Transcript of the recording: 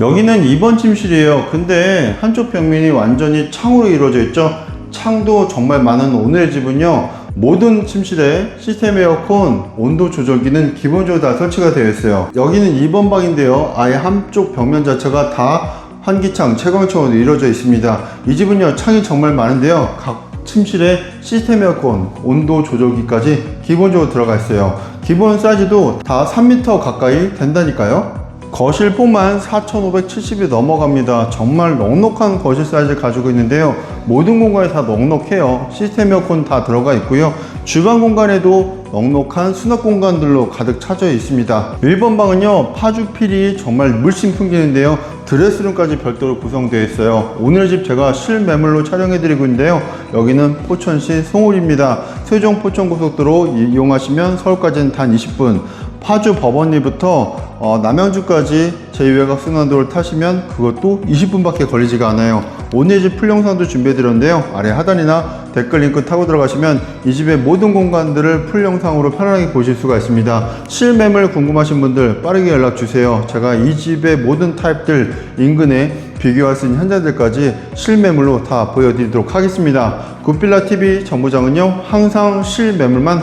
여기는 2번 침실이에요. 근데 한쪽 벽면이 완전히 창으로 이루어져 있죠. 창도 정말 많은 오늘의 집은요. 모든 침실에 시스템 에어컨 온도 조절기는 기본적으로 다 설치가 되어 있어요. 여기는 2번 방인데요. 아예 한쪽 벽면 자체가 다 환기창, 채광창으로 이루어져 있습니다. 이 집은요, 창이 정말 많은데요. 각 침실에 시스템 에어컨, 온도 조절기까지 기본적으로 들어가 있어요. 기본 사이즈도 다 3m 가까이 된다니까요. 거실뿐만 4,570이 넘어갑니다. 정말 넉넉한 거실 사이즈를 가지고 있는데요. 모든 공간이 다 넉넉해요. 시스템 에어컨 다 들어가 있고요. 주방 공간에도 넉넉한 수납 공간들로 가득 차져 있습니다. 1번 방은요, 파주필이 정말 물씬 풍기는데요. 드레스룸까지 별도로 구성되어 있어요. 오늘 집 제가 실매물로 촬영해 드리고 있는데요. 여기는 포천시 송울입니다. 세종 포천고속도로 이용하시면 서울까지는 단 20분, 파주 법원리부터 어, 남양주까지 제2외곽 순환도를 타시면 그것도 20분밖에 걸리지가 않아요. 오늘 집 풀영상도 준비해드렸는데요. 아래 하단이나 댓글 링크 타고 들어가시면 이 집의 모든 공간들을 풀영상으로 편안하게 보실 수가 있습니다. 실매물 궁금하신 분들 빠르게 연락 주세요. 제가 이 집의 모든 타입들 인근에 비교할 수 있는 현장들까지 실매물로 다 보여드리도록 하겠습니다. 굿빌라 TV 정보장은요 항상 실매물만